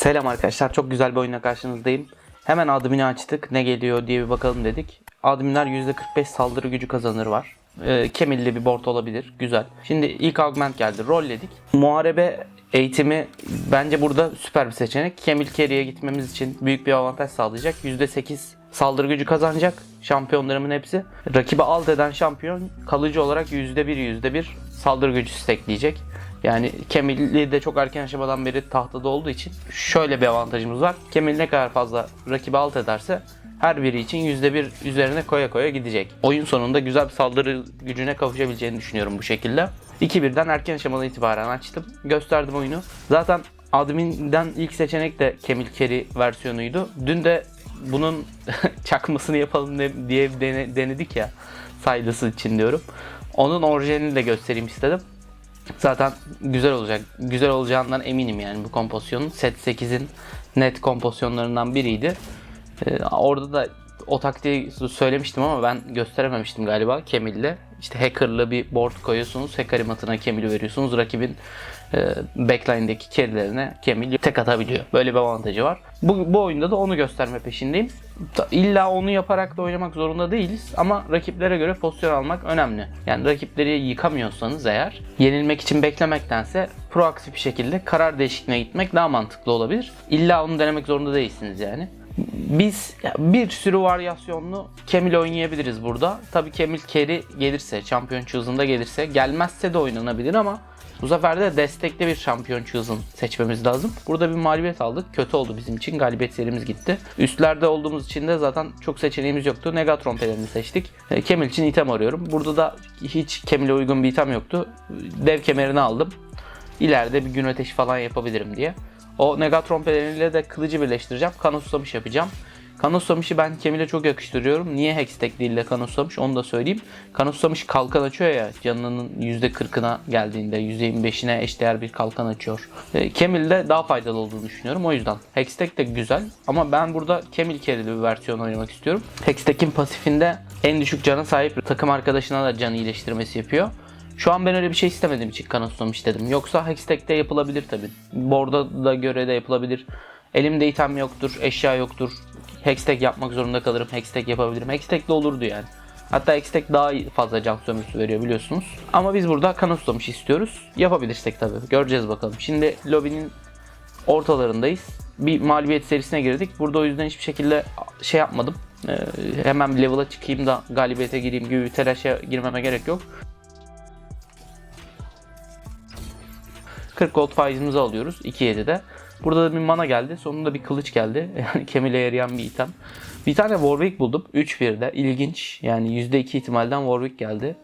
Selam arkadaşlar. Çok güzel bir oyunla karşınızdayım. Hemen admini açtık. Ne geliyor diye bir bakalım dedik. Adminler %45 saldırı gücü kazanır var. Ee, Kemilli bir board olabilir. Güzel. Şimdi ilk augment geldi. Rolledik. Muharebe eğitimi bence burada süper bir seçenek. Kemil Carry'e gitmemiz için büyük bir avantaj sağlayacak. %8 saldırı gücü kazanacak şampiyonlarımın hepsi. Rakibi alt eden şampiyon kalıcı olarak %1 %1 saldırı gücü stackleyecek. Yani Kemilli de çok erken aşamadan beri tahtada olduğu için şöyle bir avantajımız var. Kemil ne kadar fazla rakibi alt ederse her biri için %1 üzerine koya koya gidecek. Oyun sonunda güzel bir saldırı gücüne kavuşabileceğini düşünüyorum bu şekilde. 2-1'den erken aşamadan itibaren açtım. Gösterdim oyunu. Zaten adminden ilk seçenek de Kemil Keri versiyonuydu. Dün de bunun çakmasını yapalım diye dene- denedik ya. Saydısı için diyorum. Onun orijinalini de göstereyim istedim. Zaten güzel olacak. Güzel olacağından eminim yani bu kompozisyonun. Set 8'in net kompozisyonlarından biriydi. Ee, orada da o taktiği söylemiştim ama ben gösterememiştim galiba Kemil'le. İşte hacker'lı bir board koyuyorsunuz. Hacker matına Kemil'i veriyorsunuz. Rakibin backline'deki carry'lerine Kemil tek atabiliyor. Böyle bir avantajı var. Bu, bu oyunda da onu gösterme peşindeyim. İlla onu yaparak da oynamak zorunda değiliz ama rakiplere göre pozisyon almak önemli. Yani rakipleri yıkamıyorsanız eğer yenilmek için beklemektense proaktif bir şekilde karar değişikliğine gitmek daha mantıklı olabilir. İlla onu denemek zorunda değilsiniz yani. Biz bir sürü varyasyonlu Kemil oynayabiliriz burada. Tabii Kemil carry gelirse, şampiyon choose'unda gelirse, gelmezse de oynanabilir ama bu sefer de destekli bir şampiyon choose'un seçmemiz lazım. Burada bir mağlubiyet aldık. Kötü oldu bizim için. Galibiyet serimiz gitti. Üstlerde olduğumuz için de zaten çok seçeneğimiz yoktu. Negatron pelerini seçtik. E, Kemil için item arıyorum. Burada da hiç Kemil'e uygun bir item yoktu. Dev kemerini aldım. İleride bir gün ateşi falan yapabilirim diye. O Negatron peleriyle de kılıcı birleştireceğim. Kan ustamış yapacağım. Kan ustamışı ben Kemil'e çok yakıştırıyorum. Niye Hextech değil de kan ustamış onu da söyleyeyim. Kan ustamış kalkan açıyor ya canının %40'ına geldiğinde %25'ine eşdeğer bir kalkan açıyor. E, Kemil'de daha faydalı olduğunu düşünüyorum o yüzden. Hextech de güzel ama ben burada Kemil kerili bir versiyon oynamak istiyorum. Hextech'in pasifinde en düşük cana sahip takım arkadaşına da can iyileştirmesi yapıyor. Şu an ben öyle bir şey istemediğim için kanıtlamış istedim. Yoksa Hextech'te yapılabilir tabi. Borda da göre de yapılabilir. Elimde item yoktur, eşya yoktur. Hextech yapmak zorunda kalırım. Hextech yapabilirim. Hextech de olurdu yani. Hatta Hextech daha fazla can sömürüsü veriyor biliyorsunuz. Ama biz burada kan ustamış istiyoruz. Yapabilirsek tabi. Göreceğiz bakalım. Şimdi lobinin ortalarındayız. Bir mağlubiyet serisine girdik. Burada o yüzden hiçbir şekilde şey yapmadım. Ee, hemen level'a çıkayım da galibiyete gireyim gibi bir telaşa girmeme gerek yok. 40 gold faizimizi alıyoruz 2.7'de. Burada da bir mana geldi. Sonunda bir kılıç geldi. Yani Kemil'e yarayan bir item. Bir tane Warwick buldum. 3-1'de. İlginç. Yani %2 ihtimalden Warwick geldi.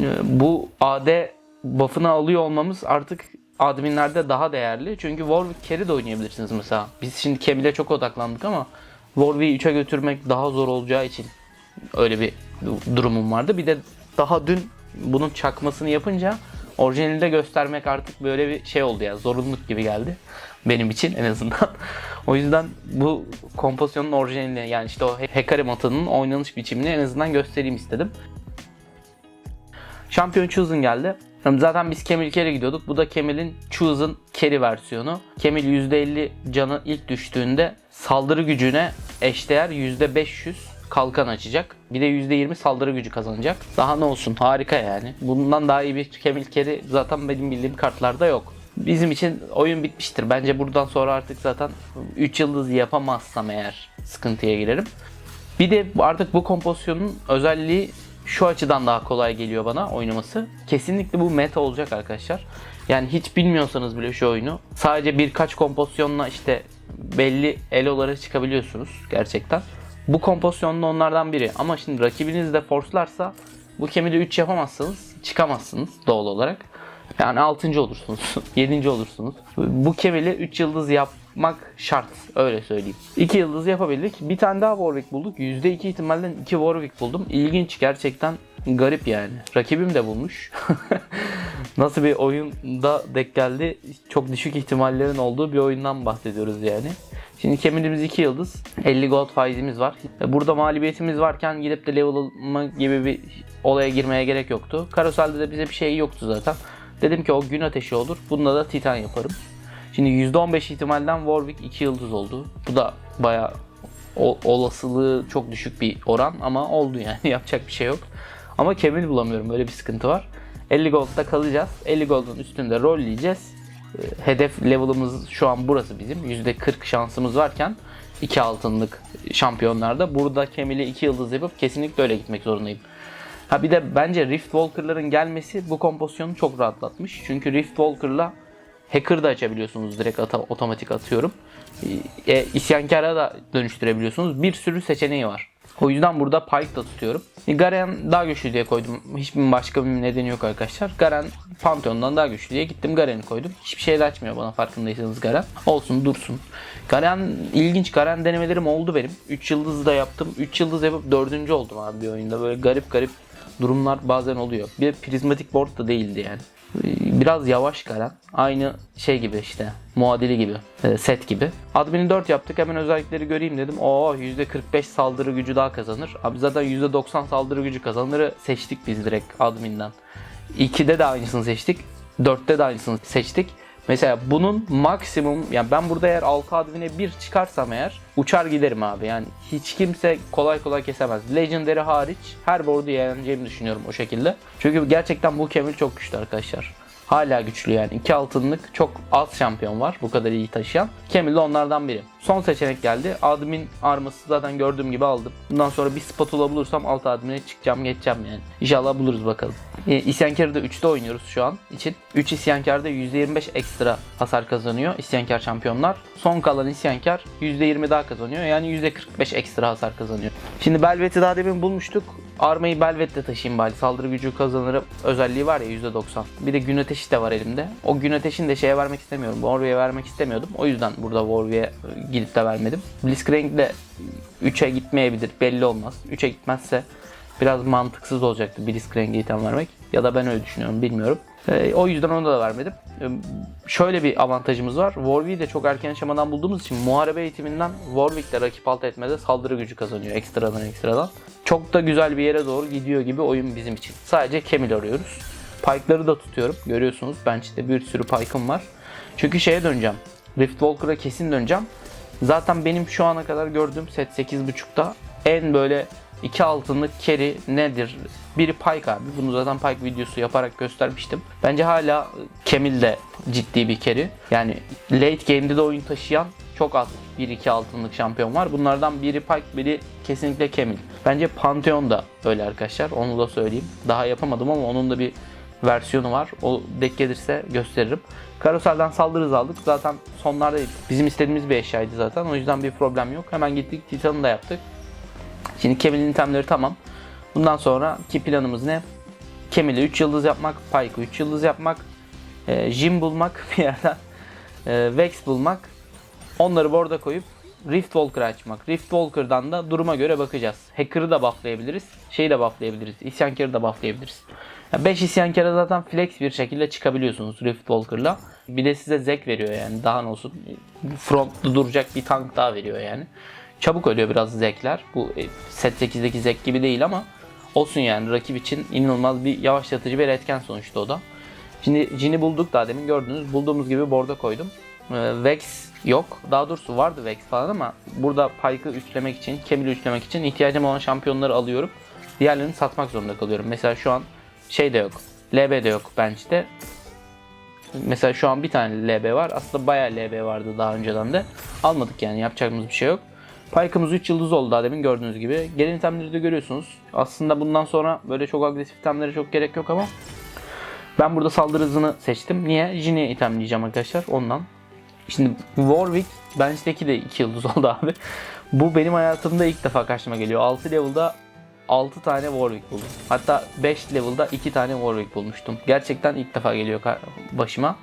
Ee, Bu AD buff'ını alıyor olmamız artık adminlerde daha değerli. Çünkü Warwick carry de oynayabilirsiniz mesela. Biz şimdi Kemil'e çok odaklandık ama Warwick'i 3'e götürmek daha zor olacağı için öyle bir durumum vardı. Bir de daha dün bunun çakmasını yapınca orijinalinde göstermek artık böyle bir şey oldu ya zorunluluk gibi geldi benim için en azından. o yüzden bu kompozisyonun orijinalini yani işte o Hekari matının oynanış biçimini en azından göstereyim istedim. Şampiyon Chosen geldi. Zaten biz Kemil Kerry gidiyorduk. Bu da Kemil'in Chosen Kerry versiyonu. Kemil %50 canı ilk düştüğünde saldırı gücüne eşdeğer %500 kalkan açacak. Bir de %20 saldırı gücü kazanacak. Daha ne olsun harika yani. Bundan daha iyi bir Kemil Kerry zaten benim bildiğim kartlarda yok. Bizim için oyun bitmiştir. Bence buradan sonra artık zaten 3 yıldız yapamazsam eğer sıkıntıya girerim. Bir de artık bu kompozisyonun özelliği şu açıdan daha kolay geliyor bana oynaması. Kesinlikle bu meta olacak arkadaşlar. Yani hiç bilmiyorsanız bile şu oyunu sadece birkaç kompozisyonla işte belli elolara çıkabiliyorsunuz gerçekten. Bu kompozisyon da onlardan biri. Ama şimdi rakibiniz de force'larsa bu kemide 3 yapamazsınız, çıkamazsınız doğal olarak. Yani 6. olursunuz, 7. olursunuz. Bu kemili 3 yıldız yapmak şart, öyle söyleyeyim. 2 yıldız yapabildik. Bir tane daha Warwick bulduk. %2 ihtimalden 2 Warwick buldum. İlginç gerçekten garip yani. Rakibim de bulmuş. Nasıl bir oyunda denk geldi? Çok düşük ihtimallerin olduğu bir oyundan bahsediyoruz yani. Şimdi kemirimiz 2 yıldız. 50 gold faizimiz var. Burada mağlubiyetimiz varken gidip de level alma gibi bir olaya girmeye gerek yoktu. Karuselde de bize bir şey yoktu zaten. Dedim ki o gün ateşi olur. Bunda da titan yaparım. Şimdi %15 ihtimalden Warwick 2 yıldız oldu. Bu da bayağı o- olasılığı çok düşük bir oran ama oldu yani yapacak bir şey yok. Ama Kemil bulamıyorum böyle bir sıkıntı var. 50 gold'da kalacağız. 50 gold'un üstünde rolleyeceğiz. Hedef level'ımız şu an burası bizim. %40 şansımız varken 2 altınlık şampiyonlarda burada Kemil'i 2 yıldız yapıp kesinlikle öyle gitmek zorundayım. Ha bir de bence Rift Walker'ların gelmesi bu kompozisyonu çok rahatlatmış. Çünkü Rift Walker'la Hacker da açabiliyorsunuz direkt ata- otomatik atıyorum. E, isyankara da dönüştürebiliyorsunuz. Bir sürü seçeneği var. O yüzden burada Pike da tutuyorum. Garen daha güçlü diye koydum. Hiçbir başka bir nedeni yok arkadaşlar. Garen Pantheon'dan daha güçlü diye gittim Garen'i koydum. Hiçbir şey de açmıyor bana farkındaysanız Garen. Olsun dursun. Garen ilginç Garen denemelerim oldu benim. 3 yıldız da yaptım. 3 yıldız yapıp 4. oldum abi bir oyunda. Böyle garip garip durumlar bazen oluyor. Bir prizmatik board da değildi yani. Biraz yavaş Garen. Aynı şey gibi işte. Muadili gibi. e, Set gibi. Admin'i 4 yaptık. Hemen özellikleri göreyim dedim. Oo %45 saldırı gücü daha kazanır. Abi zaten %90 saldırı gücü kazanırı seçtik biz direkt admin'den. 2'de de aynısını seçtik. 4'te de aynısını seçtik. Mesela bunun maksimum yani ben burada eğer 6 admine 1 çıkarsam eğer uçar giderim abi. Yani hiç kimse kolay kolay kesemez. Legendary hariç her board'u yeneceğimi düşünüyorum o şekilde. Çünkü gerçekten bu Kemil çok güçlü arkadaşlar. Hala güçlü yani. 2 altınlık çok az şampiyon var bu kadar iyi taşıyan. Kemil de onlardan biri. Son seçenek geldi. Admin arması zaten gördüğüm gibi aldım. Bundan sonra bir spatula bulursam alt admine çıkacağım geçeceğim yani. İnşallah buluruz bakalım. E, İsyankar'ı da 3'te oynuyoruz şu an için. 3 İsyankar'da %25 ekstra hasar kazanıyor İsyankar şampiyonlar. Son kalan İsyankar %20 daha kazanıyor. Yani %45 ekstra hasar kazanıyor. Şimdi Belvet'i daha demin bulmuştuk. Armayı Belvet'le taşıyayım bari. Saldırı gücü kazanırı özelliği var ya %90. Bir de gün ateşi de var elimde. O gün ateşini de şeye vermek istemiyorum. Warwick'e vermek istemiyordum. O yüzden burada Warwick'e gidip de vermedim. Blitzcrank de 3'e gitmeyebilir. Belli olmaz. 3'e gitmezse biraz mantıksız olacaktı Blitzcrank'e item vermek. Ya da ben öyle düşünüyorum bilmiyorum. Ee, o yüzden onu da vermedim. Ee, şöyle bir avantajımız var. Warwick'i de çok erken aşamadan bulduğumuz için muharebe eğitiminden Warwick'le rakip alt etmede saldırı gücü kazanıyor ekstradan ekstradan. Çok da güzel bir yere doğru gidiyor gibi oyun bizim için. Sadece Kemil arıyoruz. Pike'ları da tutuyorum. Görüyorsunuz bench'te bir sürü Pike'ım var. Çünkü şeye döneceğim. Rift Walker'a kesin döneceğim. Zaten benim şu ana kadar gördüğüm set 8.5'ta en böyle iki altınlık carry nedir? Biri Pike abi. Bunu zaten Pike videosu yaparak göstermiştim. Bence hala Kemil de ciddi bir carry. Yani late game'de de oyun taşıyan çok az 1-2 altınlık şampiyon var. Bunlardan biri Pike, biri kesinlikle Kemil. Bence Pantheon da öyle arkadaşlar. Onu da söyleyeyim. Daha yapamadım ama onun da bir versiyonu var. O denk gelirse gösteririm. Karosel'den saldırı hızı aldık. Zaten sonlarda bizim istediğimiz bir eşyaydı zaten. O yüzden bir problem yok. Hemen gittik Titan'ı da yaptık. Şimdi Kemil'in itemleri tamam. Bundan sonraki planımız ne? Kemil'e 3 yıldız yapmak, Pike'ı 3 yıldız yapmak, e, Jim bulmak bir yerden, e, Vex bulmak, onları borda koyup Rift Walker açmak. Rift Walker'dan da duruma göre bakacağız. Hacker'ı da bufflayabiliriz, şeyi de bufflayabiliriz, isyankarı da bufflayabiliriz. 5 isyankara zaten flex bir şekilde çıkabiliyorsunuz Rift Walker'la. Bir de size zek veriyor yani daha ne olsun. Frontta duracak bir tank daha veriyor yani. Çabuk ölüyor biraz zekler. Bu e, set 8'deki zek gibi değil ama olsun yani rakip için inanılmaz bir yavaşlatıcı bir etken sonuçta o da. Şimdi Jin'i bulduk daha demin gördünüz. Bulduğumuz gibi borda koydum. Ee, Vex yok. Daha doğrusu vardı Vex falan ama burada Pike'ı üçlemek için, Kemil'i üçlemek için ihtiyacım olan şampiyonları alıyorum. Diğerlerini satmak zorunda kalıyorum. Mesela şu an şey de yok. LB de yok bench'te. Mesela şu an bir tane LB var. Aslında bayağı LB vardı daha önceden de. Almadık yani yapacağımız bir şey yok. Pike'ımız 3 yıldız oldu daha demin gördüğünüz gibi. Gelen itemleri de görüyorsunuz. Aslında bundan sonra böyle çok agresif itemlere çok gerek yok ama ben burada saldırı hızını seçtim. Niye? Jin'i itemleyeceğim arkadaşlar ondan. Şimdi Warwick bench'teki de 2 yıldız oldu abi. Bu benim hayatımda ilk defa karşıma geliyor. 6 level'da 6 tane Warwick buldum. Hatta 5 level'da 2 tane Warwick bulmuştum. Gerçekten ilk defa geliyor başıma.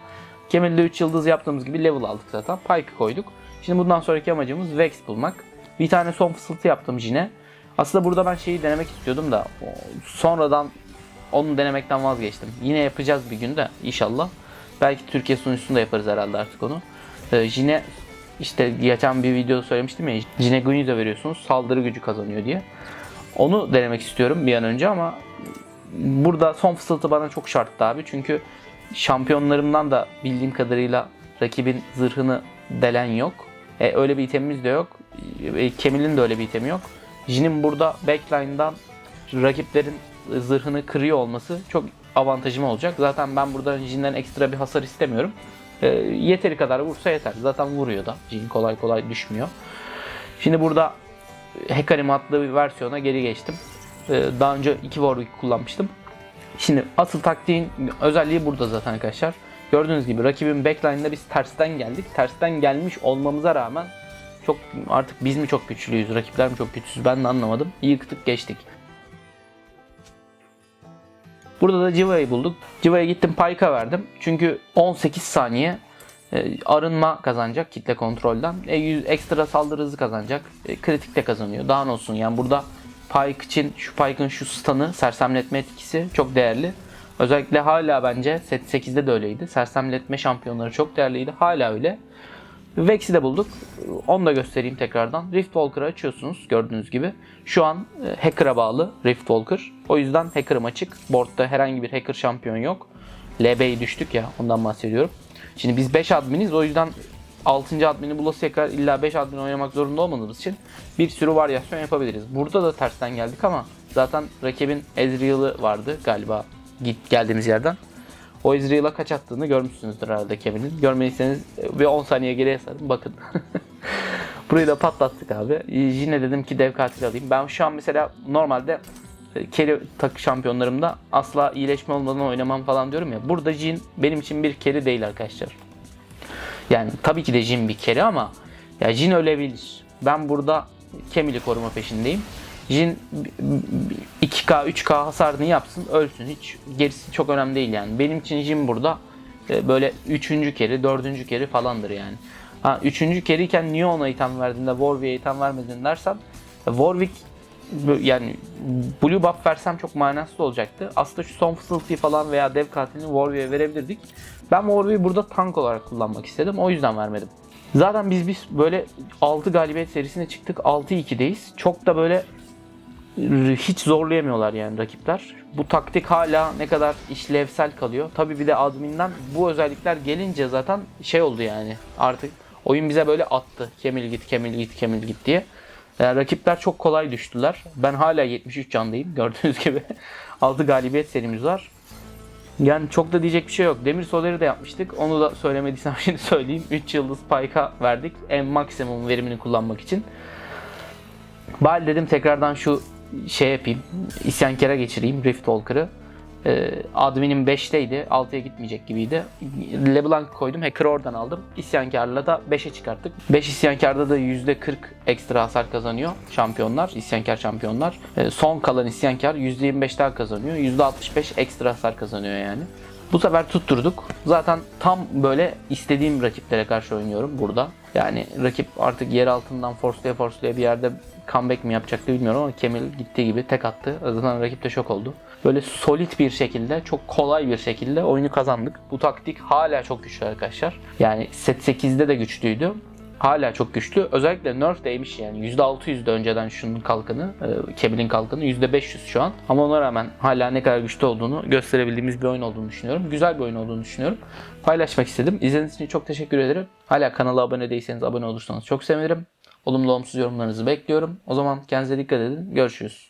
Kemal'de 3 yıldız yaptığımız gibi level aldık zaten. Pike'ı koyduk. Şimdi bundan sonraki amacımız Vex bulmak. Bir tane son fısıltı yaptım Jin'e. Aslında burada ben şeyi denemek istiyordum da sonradan onu denemekten vazgeçtim. Yine yapacağız bir gün de inşallah. Belki Türkiye sunucusunda yaparız herhalde artık onu. Ee, Jin'e işte geçen bir videoda söylemiştim ya Jin'e Guinness'e veriyorsunuz saldırı gücü kazanıyor diye. Onu denemek istiyorum bir an önce ama burada son fısıltı bana çok şarttı abi. Çünkü şampiyonlarımdan da bildiğim kadarıyla rakibin zırhını delen yok. E, öyle bir itemimiz de yok. E, Kemil'in de öyle bir itemi yok. Jin'in burada backline'dan rakiplerin zırhını kırıyor olması çok avantajım olacak. Zaten ben burada Jin'den ekstra bir hasar istemiyorum. E, yeteri kadar vursa yeter. Zaten vuruyor da. Jin kolay kolay düşmüyor. Şimdi burada Hekarim adlı bir versiyona geri geçtim. E, daha önce iki Warwick kullanmıştım. Şimdi asıl taktiğin özelliği burada zaten arkadaşlar. Gördüğünüz gibi rakibin backline'da biz tersten geldik. Tersten gelmiş olmamıza rağmen çok artık biz mi çok güçlüyüz, rakipler mi çok güçsüz ben de anlamadım. Yıktık geçtik. Burada da Civa'yı bulduk. Civa'ya gittim Pyke'a verdim. Çünkü 18 saniye e, arınma kazanacak kitle kontrolden. E, 100 ekstra saldırı hızı kazanacak. E, kritik de kazanıyor. Daha ne olsun yani burada Pyke için şu Pyke'ın şu stun'ı sersemletme etkisi çok değerli. Özellikle hala bence set 8'de de öyleydi. Sersemletme şampiyonları çok değerliydi. Hala öyle. Vex'i de bulduk. Onu da göstereyim tekrardan. Rift Walker'ı açıyorsunuz gördüğünüz gibi. Şu an e, hacker'a bağlı Rift Walker. O yüzden hacker'ım açık. Board'da herhangi bir hacker şampiyon yok. LB'yi düştük ya ondan bahsediyorum. Şimdi biz 5 adminiz o yüzden 6. admini bulasıya kadar illa 5 admin oynamak zorunda olmadığımız için bir sürü varyasyon yapabiliriz. Burada da tersten geldik ama zaten rakibin Ezreal'ı vardı galiba git geldiğimiz yerden. O Ezreal'a kaç attığını görmüşsünüzdür herhalde Kevin'in. Görmediyseniz bir 10 saniye geriye sarın bakın. Burayı da patlattık abi. Yine dedim ki dev katil alayım. Ben şu an mesela normalde keri takı şampiyonlarımda asla iyileşme olmadan oynamam falan diyorum ya. Burada Jin benim için bir keri değil arkadaşlar. Yani tabii ki de Jin bir kere ama ya Jin ölebilir. Ben burada Kemil'i koruma peşindeyim. Jin 2K 3K hasarını yapsın ölsün hiç gerisi çok önemli değil yani. Benim için Jin burada e, böyle 3. keri 4. keri falandır yani. Ha 3. keriyken niye ona item verdiğinde Warwick'e item vermedin dersen Warwick yani Blue buff versem çok manasız olacaktı. Aslında şu son fısıltıyı falan veya dev katilini Warwick'e verebilirdik. Ben Warwick'i burada tank olarak kullanmak istedim. O yüzden vermedim. Zaten biz biz böyle 6 galibiyet serisine çıktık. 6-2'deyiz. Çok da böyle hiç zorlayamıyorlar yani rakipler. Bu taktik hala ne kadar işlevsel kalıyor. Tabi bir de adminden bu özellikler gelince zaten şey oldu yani artık oyun bize böyle attı. Kemil git, Kemil git, Kemil git diye. Yani rakipler çok kolay düştüler. Ben hala 73 candayım gördüğünüz gibi. 6 galibiyet serimiz var. Yani çok da diyecek bir şey yok. Demir Soler'i de yapmıştık. Onu da söylemediysem şimdi söyleyeyim. 3 yıldız Payka verdik. En maksimum verimini kullanmak için. Bari dedim tekrardan şu şey yapayım. İsyankara geçireyim Rift Walker'ı. Ee, adminim 5'teydi. 6'ya gitmeyecek gibiydi. LeBlanc koydum. Hacker oradan aldım. İsyankarla da 5'e çıkarttık. 5 isyankarda da %40 ekstra hasar kazanıyor şampiyonlar. İsyankar şampiyonlar. Ee, son kalan isyankar %25 daha kazanıyor. %65 ekstra hasar kazanıyor yani. Bu sefer tutturduk. Zaten tam böyle istediğim rakiplere karşı oynuyorum burada. Yani rakip artık yer altından forslaya forslaya bir yerde comeback mi yapacaktı bilmiyorum ama Kemil gittiği gibi tek attı. Zaten rakip de şok oldu. Böyle solid bir şekilde, çok kolay bir şekilde oyunu kazandık. Bu taktik hala çok güçlü arkadaşlar. Yani set 8'de de güçlüydü. Hala çok güçlü. Özellikle nerf değmiş yani. %600'de önceden şunun kalkanı, e, Kemil'in kalkanı. %500 şu an. Ama ona rağmen hala ne kadar güçlü olduğunu gösterebildiğimiz bir oyun olduğunu düşünüyorum. Güzel bir oyun olduğunu düşünüyorum. Paylaşmak istedim. İzlediğiniz için çok teşekkür ederim. Hala kanala abone değilseniz abone olursanız çok sevinirim. Olumlu olumsuz yorumlarınızı bekliyorum. O zaman kendinize dikkat edin. Görüşürüz.